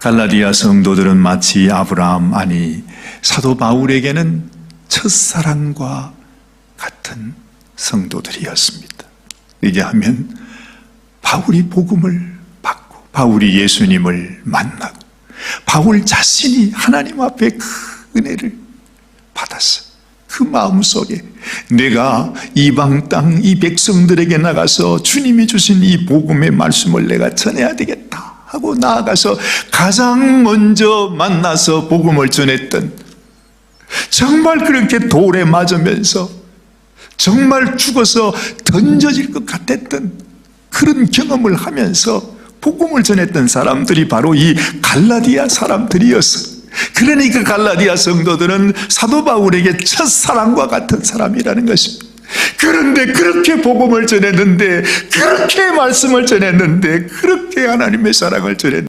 갈라디아 성도들은 마치 아브라함 아니 사도 바울에게는 첫사랑과 같은 성도들이었습니다. 얘기하면 바울이 복음을 받고 바울이 예수님을 만나고 바울 자신이 하나님 앞에 그 은혜를 받았어. 그 마음 속에 내가 이방 땅 이 백성들에게 나가서 주님이 주신 이 복음의 말씀을 내가 전해야 되겠다 하고 나아가서 가장 먼저 만나서 복음을 전했던 정말 그렇게 돌에 맞으면서 정말 죽어서 던져질 것 같았던 그런 경험을 하면서 복음을 전했던 사람들이 바로 이 갈라디아 사람들이었어. 그러니까 갈라디아 성도들은 사도 바울에게 첫사랑과 같은 사람이라는 것입니다. 그런데 그렇게 복음을 전했는데, 그렇게 말씀을 전했는데, 그렇게 하나님의 사랑을 전했는데,